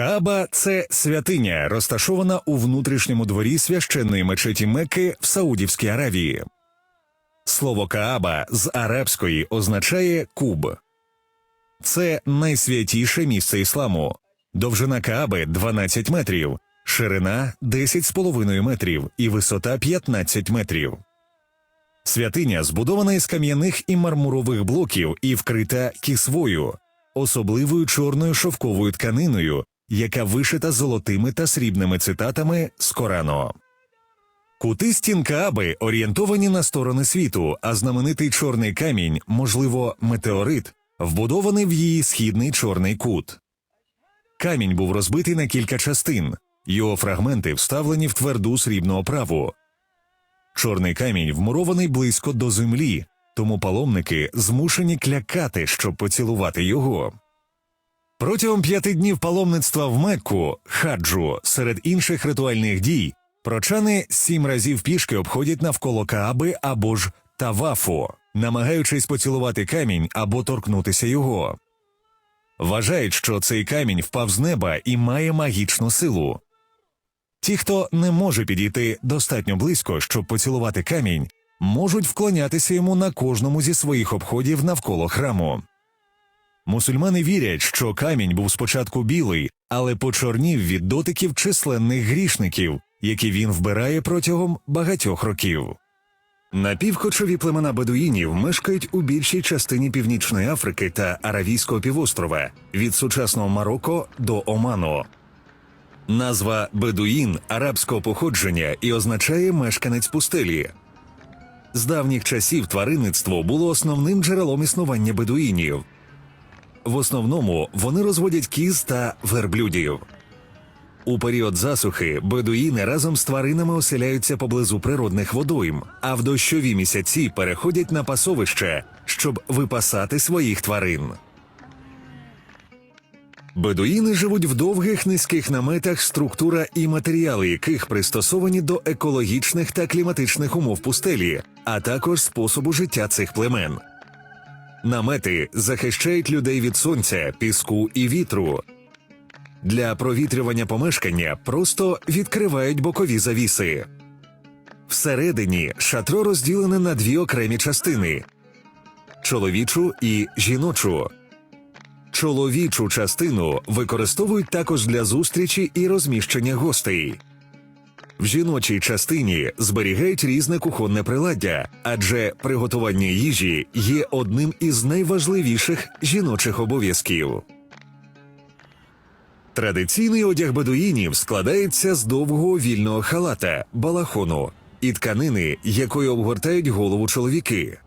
Кааба це святиня, розташована у внутрішньому дворі священної мечеті Мекки в Саудівській Аравії. Слово Кааба з арабської означає куб. Це найсвятіше місце ісламу. Довжина Кааби 12 метрів, ширина 10,5 метрів і висота 15 метрів. Святиня збудована із кам'яних і мармурових блоків і вкрита кісвою, особливою чорною шовковою тканиною, яка вишита золотими та срібними цитатами з Корану. Кути стін Кааби орієнтовані на сторони світу, а знаменитий чорний камінь, можливо, метеорит, вбудований в її східний чорний кут. Камінь був розбитий на кілька частин, його фрагменти вставлені в тверду срібну оправу. Чорний камінь вмурований близько до землі, тому паломники змушені клякати, щоб поцілувати його. Протягом п'яти днів паломництва в Мекку, хаджу, серед інших ритуальних дій, прочани сім разів пішки обходять навколо Кааби або ж Тавафу, намагаючись поцілувати камінь або торкнутися його. Вважають, що цей камінь впав з неба і має магічну силу. Ті, хто не може підійти достатньо близько, щоб поцілувати камінь, можуть вклонятися йому на кожному зі своїх обходів навколо храму. Мусульмани вірять, що камінь був спочатку білий, але почорнів від дотиків численних грішників, які він вбирає протягом багатьох років. Напівкочові племена бедуїнів мешкають у більшій частині Північної Африки та Аравійського півострова від сучасного Марокко до Оману. Назва бедуїн арабського походження і означає мешканець пустелі. З давніх часів тваринництво було основним джерелом існування бедуїнів. В основному вони розводять кіз та верблюдів. У період засухи бедуїни разом з тваринами оселяються поблизу природних водойм, а в дощові місяці переходять на пасовище, щоб випасати своїх тварин. Бедуїни живуть в довгих низьких наметах, структура і матеріали яких пристосовані до екологічних та кліматичних умов пустелі, а також способу життя цих племен. Намети захищають людей від сонця, піску і вітру. Для провітрювання помешкання просто відкривають бокові завіси. Всередині шатро розділене на дві окремі частини чоловічу і жіночу. Чоловічу частину використовують також для зустрічі і розміщення гостей. В жіночій частині зберігають різне кухонне приладдя, адже приготування їжі є одним із найважливіших жіночих обов'язків. Традиційний одяг бедуїнів складається з довгого вільного халата, балахону і тканини, якою обгортають голову чоловіки.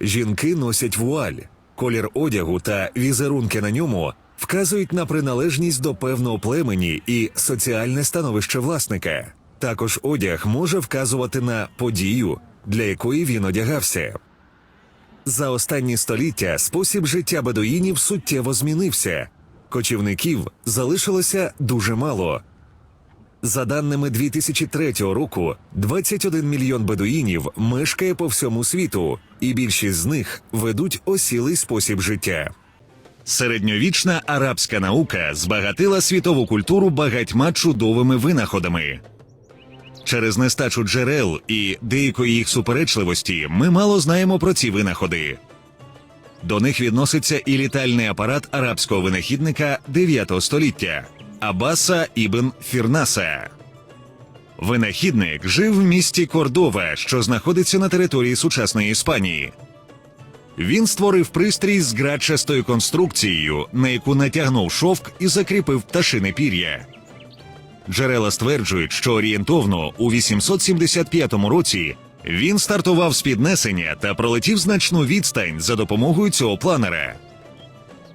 Жінки носять вуаль, колір одягу та візерунки на ньому вказують на приналежність до певного племені і соціальне становище власника. Також одяг може вказувати на подію, для якої він одягався. За останні століття спосіб життя бедуїнів суттєво змінився. Кочівників залишилося дуже мало. За даними 2003 року, 21 мільйон бедуїнів мешкає по всьому світу, і більшість з них ведуть осілий спосіб життя. Середньовічна арабська наука збагатила світову культуру багатьма чудовими винаходами. Через нестачу джерел і деякої їх суперечливості ми мало знаємо про ці винаходи. До них відноситься і літальний апарат арабського винахідника 9 століття Аббаса ібн Фірнаса. Винахідник жив в місті Кордова, що знаходиться на території сучасної Іспанії. Він створив пристрій з градчастою конструкцією, на яку натягнув шовк і закріпив пташине пір'я. Джерела стверджують, що орієнтовно у 875 році він стартував з піднесення та пролетів значну відстань за допомогою цього планера.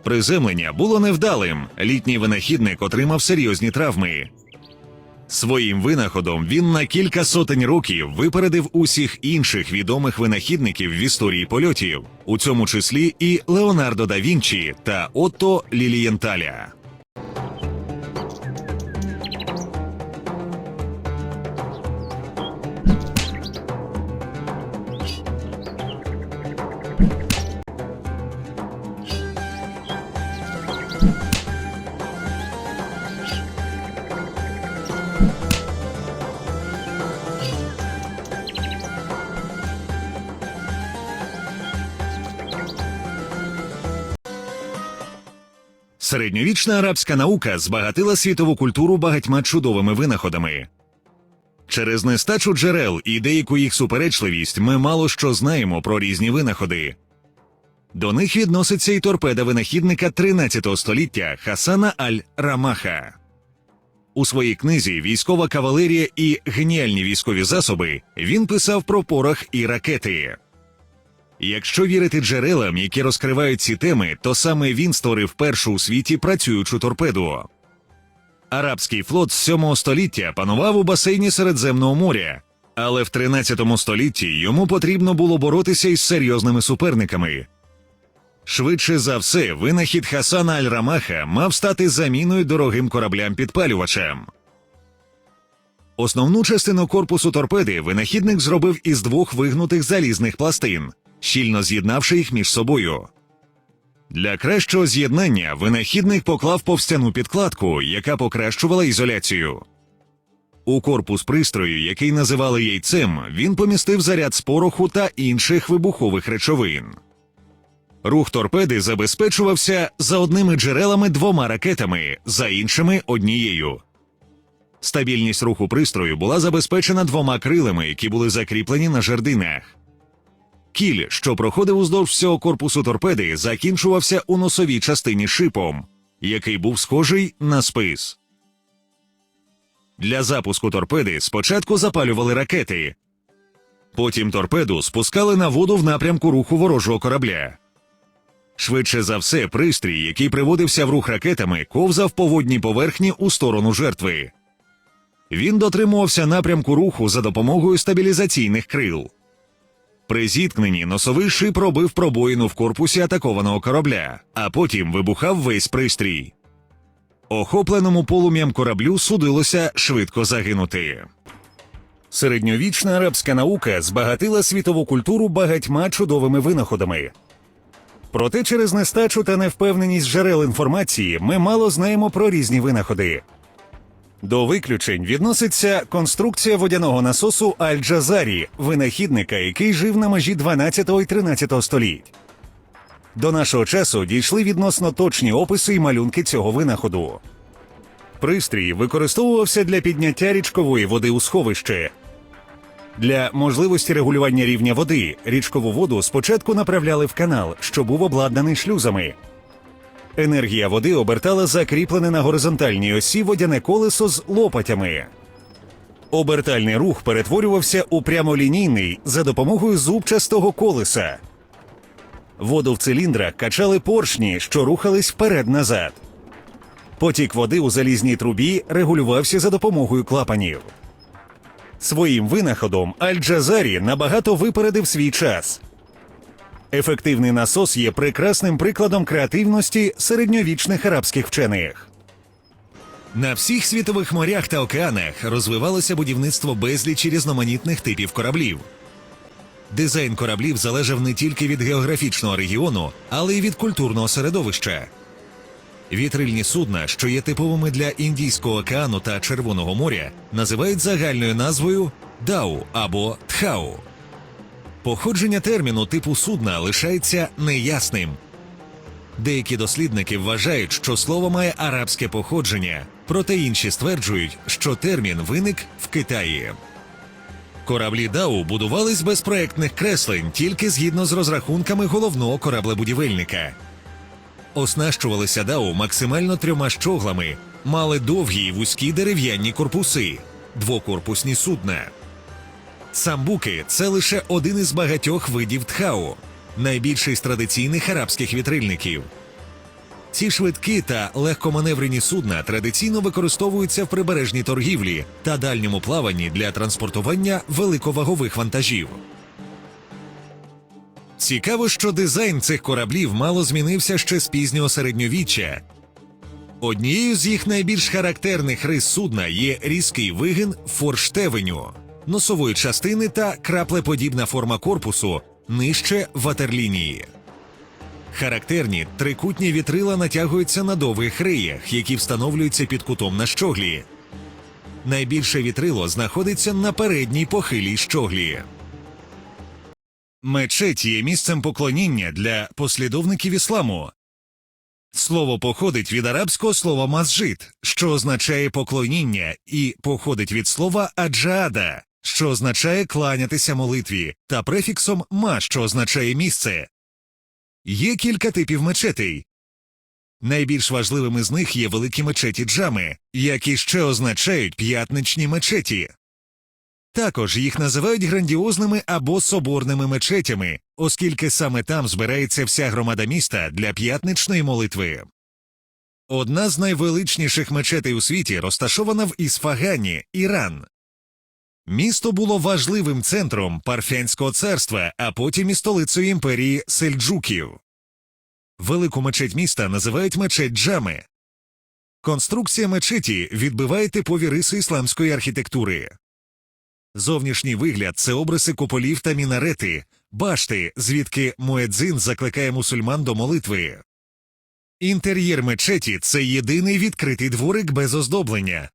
Приземлення було невдалим. Літній винахідник отримав серйозні травми. Своїм винаходом він на кілька сотень років випередив усіх інших відомих винахідників в історії польотів, у цьому числі і Леонардо да Вінчі та Отто Лілієнталя. Середньовічна арабська наука збагатила світову культуру багатьма чудовими винаходами. Через нестачу джерел і деяку їх суперечливість ми мало що знаємо про різні винаходи. До них відноситься і торпеда винахідника 13 століття Хасана Аль-Рамаха. У своїй книзі Військова кавалерія і геніальні військові засоби він писав про порох і ракети. Якщо вірити джерелам, які розкривають ці теми, то саме він створив першу у світі працюючу торпеду. Арабський флот з 7 століття панував у басейні Середземного моря, але в 13 столітті йому потрібно було боротися із серйозними суперниками. Швидше за все, винахід Хасана Аль-Рамаха мав стати заміною дорогим кораблям-підпалювачем. Основну частину корпусу торпеди винахідник зробив із двох вигнутих залізних пластин, щільно з'єднавши їх між собою. Для кращого з'єднання винахідник поклав повстяну підкладку, яка покращувала ізоляцію. У корпус пристрою, який називали яйцем, він помістив заряд з пороху та інших вибухових речовин. Рух торпеди забезпечувався за одними джерелами двома ракетами, за іншими однією. Стабільність руху пристрою була забезпечена двома крилами, які були закріплені на жердинах. Кіль, що проходив уздовж всього корпусу торпеди, закінчувався у носовій частині шипом, який був схожий на спис. Для запуску торпеди спочатку запалювали ракети, потім торпеду спускали на воду в напрямку руху ворожого корабля. Швидше за все, пристрій, який приводився в рух ракетами, ковзав по водній поверхні у сторону жертви. Він дотримувався напрямку руху за допомогою стабілізаційних крил. При зіткненні носовий шип робив пробоїну в корпусі атакованого корабля, а потім вибухав весь пристрій. Охопленому полум'ям кораблю судилося швидко загинути. Середньовічна арабська наука збагатила світову культуру багатьма чудовими винаходами. Проте через нестачу та невпевненість джерел інформації ми мало знаємо про різні винаходи. До виключень відноситься конструкція водяного насосу Аль-Джазарі, винахідника, який жив на межі 12 і 13 століть. До нашого часу дійшли відносно точні описи і малюнки цього винаходу. Пристрій використовувався для підняття річкової води у сховище. Для можливості регулювання рівня води річкову воду спочатку направляли в канал, що був обладнаний шлюзами. Енергія води обертала закріплене на горизонтальній осі водяне колесо з лопатями. Обертальний рух перетворювався у прямолінійний за допомогою зубчастого колеса. Воду в циліндрах качали поршні, що рухались вперед-назад. Потік води у залізній трубі регулювався за допомогою клапанів. Своїм винаходом Аль-Джазарі набагато випередив свій час. Ефективний насос є прекрасним прикладом креативності середньовічних арабських вчених. На всіх світових морях та океанах розвивалося будівництво безлічі різноманітних типів кораблів. Дизайн кораблів залежав не тільки від географічного регіону, але й від культурного середовища. Вітрильні судна, що є типовими для Індійського океану та Червоного моря, називають загальною назвою дау або тхау. Походження терміну типу судна лишається неясним. Деякі дослідники вважають, що слово має арабське походження, проте інші стверджують, що термін виник в Китаї. Кораблі Дау будувались без проектних креслень тільки згідно з розрахунками головного кораблебудівельника. Оснащувалися Дау максимально трьома щоглами, мали довгі й вузькі дерев'яні корпуси, двокорпусні судна. Самбуки це лише один із багатьох видів тхау, найбільший з традиційних арабських вітрильників. Ці швидкі та легкоманеврені судна традиційно використовуються в прибережній торгівлі та дальньому плаванні для транспортування великовагових вантажів. Цікаво, що дизайн цих кораблів мало змінився ще з пізнього середньовіччя. Однією з їх найбільш характерних рис судна є різкий вигин форштевеню, носової частини та краплеподібна форма корпусу нижче ватерлінії. Характерні трикутні вітрила натягуються на довгих реях, які встановлюються під кутом на щоглі. Найбільше вітрило знаходиться на передній похилій щоглі. Мечеть є місцем поклоніння для послідовників ісламу, Слово походить від арабського слова масжид, що означає поклоніння, і походить від слова аджаада, що означає кланятися молитві, та префіксом ма, що означає місце. Є кілька типів мечетей. Найбільш важливими з них є великі мечеті джами, які ще означають п'ятничні мечеті. Також їх називають грандіозними або соборними мечетями, оскільки саме там збирається вся громада міста для п'ятничної молитви. Одна з найвеличніших мечетей у світі розташована в Ісфагані, Іран. Місто було важливим центром Парфянського царства, а потім і столицею імперії сельджуків. Велику мечеть міста називають мечеть Джами. Конструкція мечеті відбиває типові риси ісламської архітектури. Зовнішній вигляд це обриси куполів та мінарети, башти, звідки Муедзин закликає мусульман до молитви. Інтер'єр мечеті це єдиний відкритий дворик без оздоблення.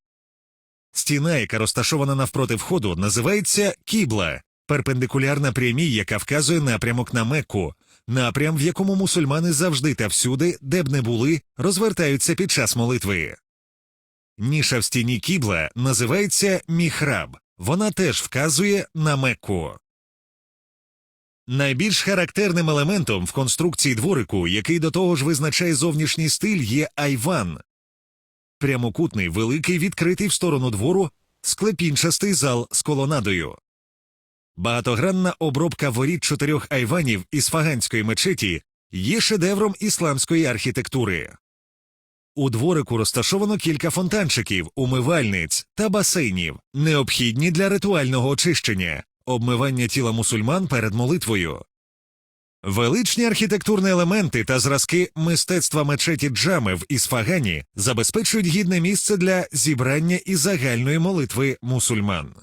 Стіна, яка розташована навпроти входу, називається кібла, перпендикулярна прямій, яка вказує напрямок на Мекку, напрям, в якому мусульмани завжди та всюди, де б не були, розвертаються під час молитви. Ніша в стіні кібла називається міхраб. Вона теж вказує на Мекку. Найбільш характерним елементом в конструкції дворику, який до того ж визначає зовнішній стиль, є айван. Прямокутний, великий, відкритий в сторону двору, склепінчастий зал з колонадою. Багатогранна обробка воріт чотирьох айванів із фаганської мечеті є шедевром ісламської архітектури. У дворику розташовано кілька фонтанчиків, умивальниць та басейнів, необхідні для ритуального очищення, обмивання тіла мусульман перед молитвою. Величні архітектурні елементи та зразки мистецтва мечеті джами в Ісфагані забезпечують гідне місце для зібрання і загальної молитви мусульман.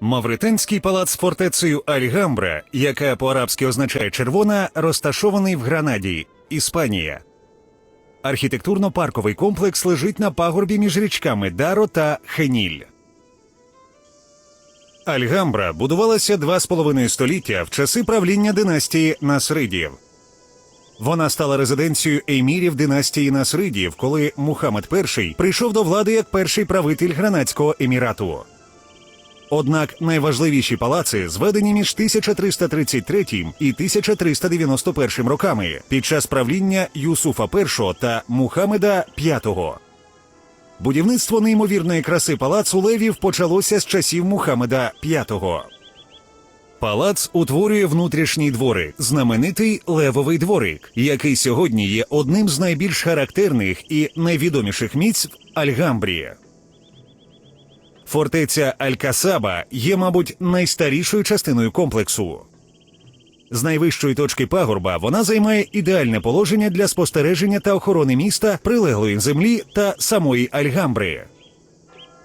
Мавританський палац з фортецею Альгамбра, яка по-арабськи означає червона, розташований в Гранаді, Іспанія. Архітектурно-парковий комплекс лежить на пагорбі між річками Даро та Хеніль. Альгамбра будувалася два з половиною століття в часи правління династії Насридів. Вона стала резиденцією емірів династії Насридів, коли Мухаммед І прийшов до влади як перший правитель Гранадського емірату. Однак найважливіші палаци зведені між 1333 і 1391 роками під час правління Юсуфа І та Мухаммеда V. Будівництво неймовірної краси палацу левів почалося з часів Мухаммеда V. Палац утворює внутрішній дворик, знаменитий левовий дворик, який сьогодні є одним з найбільш характерних і найвідоміших місць в Альгамбрі. Фортеця Аль-Касаба є, мабуть, найстарішою частиною комплексу. З найвищої точки пагорба вона займає ідеальне положення для спостереження та охорони міста, прилеглої землі та самої Альгамбри.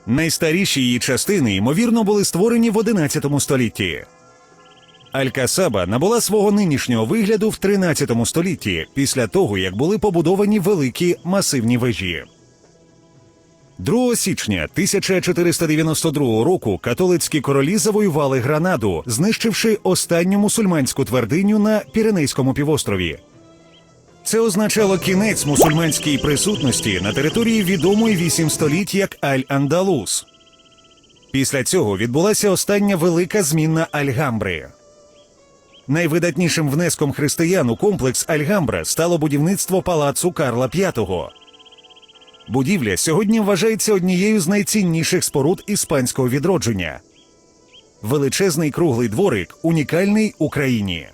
Найстаріші її частини, ймовірно, були створені в 11 столітті. Аль-Касаба набула свого нинішнього вигляду в 13 столітті після того, як були побудовані великі масивні вежі. 2 січня 1492 року католицькі королі завоювали Гранаду, знищивши останню мусульманську твердиню на Піренейському півострові. Це означало кінець мусульманській присутності на території відомої вісім століть як Аль-Андалус. Після цього відбулася остання велика зміна Альгамбри. Найвидатнішим внеском християн у комплекс Альгамбра стало будівництво палацу Карла V. Будівля сьогодні вважається однією з найцінніших споруд іспанського відродження. Величезний круглий дворик унікальний Україні.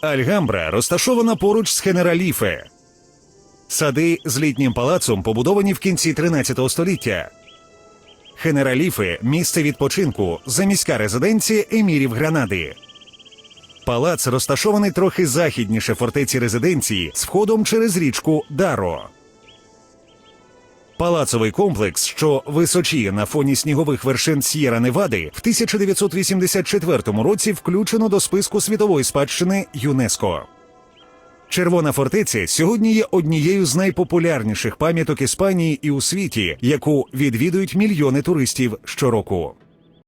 Альгамбра розташована поруч з Хенераліфе. Сади з літнім палацом побудовані в кінці 13 століття. Хенераліфе місце відпочинку, заміська резиденція емірів Гранади. Палац розташований трохи західніше фортеці резиденції з входом через річку Даро. Палацовий комплекс, що височіє на фоні снігових вершин С'єра Невади, в 1984 році включено до списку світової спадщини ЮНЕСКО. Червона фортеця сьогодні є однією з найпопулярніших пам'яток Іспанії і у світі, яку відвідують мільйони туристів щороку.